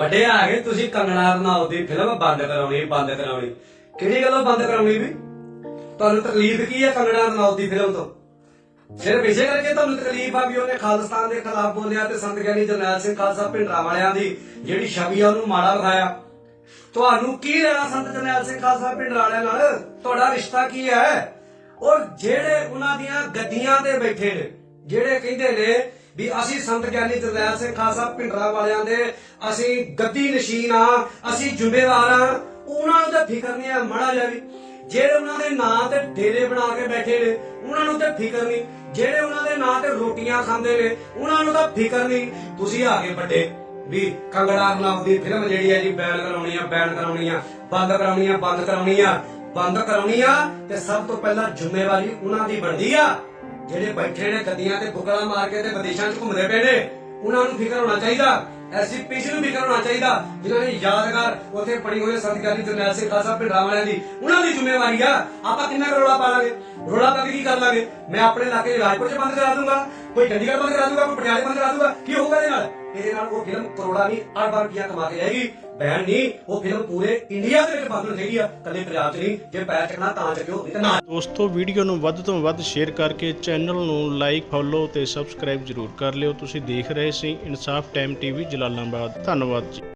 ਵੱਡੇ ਆ ਗਏ ਤੁਸੀਂ ਕੰਗਣਾ ਰਣਾਉਤ ਦੀ ਫਿਲਮ ਬੰਦ ਕਰਾਉਣੀ ਬੰਦ ਕਰਾਉਣੀ। ਕਿਹੜੀ ਗੱਲੋਂ ਬੰਦ ਕਰਾਉਣੀ ਵੀ ਤੁਹਾਨੂੰ ਤਕਲੀਫ ਕੀ ਹੈ ਕੰਗਣਾ ਰਣਾਉਤ ਦੀ ਫਿਲਮ ਤੋਂ? ਸਿਰਫ ਇਸੇ ਕਰਕੇ ਤੁਹਾਨੂੰ ਤਕਲੀਫ ਆ ਵੀ ਉਹਨੇ ਖਾਲਿਸਤਾਨ ਦੇ ਖਿਲਾਫ ਬੋਲਿਆ ਤੇ ਸੰਤ ਗਿਆਨੀ ਜਰਨੈਲ ਸਿੰਘ ਖਾਲਸਾ ਭਿੰਡਰਾਂ ਵਾਲਿਆਂ ਦੀ ਜਿਹੜੀ ਛਵੀ ਆ ਉਹਨੂੰ ਮਾੜਾ ਵਿਖਾਇਆ। ਤੁਹਾਨੂੰ ਕੀ ਲੈਣਾ ਸੰਤ ਜਰਨੈਲ ਸਿੰਘ ਖਾਲਸਾ ਭਿੰਡਰਾਂ ਵਾਲਿਆਂ ਨਾਲ? ਤੁਹਾਡਾ ਰਿਸ਼ਤਾ ਕੀ ਹੈ? ਔਰ ਜਿਹੜੇ ਉਹਨਾਂ ਦੀਆਂ ਗੱਦੀਆਂ ਤੇ ਬੈਠੇ ਨੇ, ਜਿਹੜੇ ਕਹਿੰਦੇ ਨੇ ਵੀ ਅਸੀਂ ਸੰਤ ਗਿਆਨੀ ਜਰਨੈਲ ਸਿੰਘ ਖਾਲਸਾ ਭਿੰਡਰਾਂ ਵਾਲਿਆਂ ਦੇ ਅਸੀਂ ਗੱਦੀ ਨਸ਼ੀਨ ਆ, ਅਸੀਂ ਜ਼ਿੰਮੇਵਾਰ ਆ, ਉਹਨਾਂ ਨੂੰ ਤਾਂ ਫਿਕਰ ਨਹੀਂ ਆ, ਮਾੜਾ ਜਿਹਾ ਵੀ। ਜਿਹੜੇ ਉਹਨਾਂ ਦੇ ਨਾਂ ਤੇ ਡੇਰੇ ਬਣਾ ਕੇ ਬੈਠੇ ਨੇ, ਉਹਨਾਂ ਨੂੰ ਤਾਂ ਫਿਕਰ ਨਹੀਂ। ਜਿਹੜੇ ਉਹਨਾਂ ਦੇ ਨਾਂ ਤੇ ਰੋਟੀਆਂ ਖਾਂਦੇ ਨੇ, ਉਹਨਾਂ ਨੂੰ ਤਾਂ ਫਿਕਰ ਨਹੀਂ। ਤੁਸੀਂ ਆ ਕੇ ਵੱਡੇ, ਵੀ ਕੰਗੜਾ ਰਣਾਉਤ ਦੀ ਫਿਲਮ ਜਿਹੜੀ ਹੈ ਜੀ, ਬੈਨ ਕਰਾਉਣੀ ਆ, ਬੈਨ ਕਰਾਉਣੀ ਆ, ਬੰਦ ਕਰਾਉਣੀ ਆ, ਬੰਦ ਕਰਾਉਣੀ ਆ, ਬੰਦ ਕਰਾਉਣੀ ਆ, ਤੇ ਸਭ ਤੋਂ ਪਹਿਲਾਂ ਜ਼ਿੰਮੇਵਾਰੀ ਉਹਨਾਂ ਦੀ ਬਣਦੀ ਆ। ਜਿਹੜੇ ਬੈਠੇ ਨੇ ਗੱਦੀਆਂ ਤੇ ਬੁਕਲਾ ਮਾਰ ਕੇ ਤੇ ਵਿਦੇਸ਼ਾਂ 'ਚ ਘੁੰਮਦੇ ਪਏ ਨੇ, ਉਹਨਾਂ ਨੂੰ ਫਿਕਰ ਹੋਣਾ ਚਾਹੀਦਾ। ਐਸਜੀਪੀਸੀ ਨੂੰ ਫਿਕਰ ਹੋਣਾ ਚਾਹੀਦਾ, ਜਿਨ੍ਹਾਂ ਨੇ ਯਾਦਗਾਰ ਉੱਥੇ ਪੜੀ ਹੋਈ ਸਤਿਕਾਰੀ ਜਰਨੈਲ ਸਿੰਘ ਖਾਲਸਾ ਭਿੰਡਰਾਂ ਵਾਲਿਆਂ ਦੀ। ਉਹਨਾਂ ਦੀ ਜ਼ਿੰਮੇਵਾਰੀ ਆ, ਆਪਾਂ ਕਿੰਨਾ ਕੁ ਰੌਲਾ ਪਾ ਲਾਂਗੇ? ਰੌਲਾ ਪਾ ਕੇ ਕੀ ਕਰ ਲਾਂਗੇ? ਮੈਂ ਆਪਣੇ ਇਲਾਕੇ ਰਾਜਪੁਰ 'ਚ ਬੰਦ ਕਰਾ ਦੂੰਗਾ, ਕੋਈ ਚੰਡੀਗੜ੍ਹ ਬੰਦ ਕਰਾ ਦੂੰਗਾ, ਕੋਈ ਪਟਿਆਲੇ ਬੰਦ ਕਰਾ ਦੂੰਗਾ, ਕੀ ਹੋਊਗਾ? ਨਾਲ ਇਹਦੇ ਨਾਲ ਉਹ ਫਿਲਮ ਕਰੋੜਾਂ ਨਹੀਂ ਅਰਬਾਂ ਰੁਪਈਆ ਕਮਾ ਕੇ ਜਾਏਗੀ ਬੈਨ ਨਹੀਂ ਉਹ ਫਿਲਮ ਪੂਰੇ ਇੰਡੀਆ ਦੇ ਵਿੱਚ ਬੰਦ ਹੋ ਆ। ਕੱਲੇ ਪੰਜਾਬ 'ਚ ਨਹੀਂ, ਜੇ ਪੈਰ ਚੱਕਣਾ ਤਾਂ ਚੱਕਿਓ, ਨਹੀਂ ਤਾਂ ਨਾ। ਦੋਸਤੋ ਵੀਡੀਓ ਨੂੰ ਵੱਧ ਤੋਂ ਵੱਧ ਸ਼ੇਅਰ ਕਰਕੇ ਚੈਨਲ ਨੂੰ ਲਾਈਕ ਫੋਲੋ ਤੇ ਸਬਸਕ੍ਰਾਈਬ ਜ਼ਰੂਰ ਕਰ ਲਿਓ। ਤੁਸੀਂ ਦੇਖ ਰਹੇ ਸੀ ਇਨਸਾਫ ਟਾਈਮ ਟੀਵੀ ਜਲਾਲਾਬਾਦ। ਧੰਨਵਾਦ ਜੀ।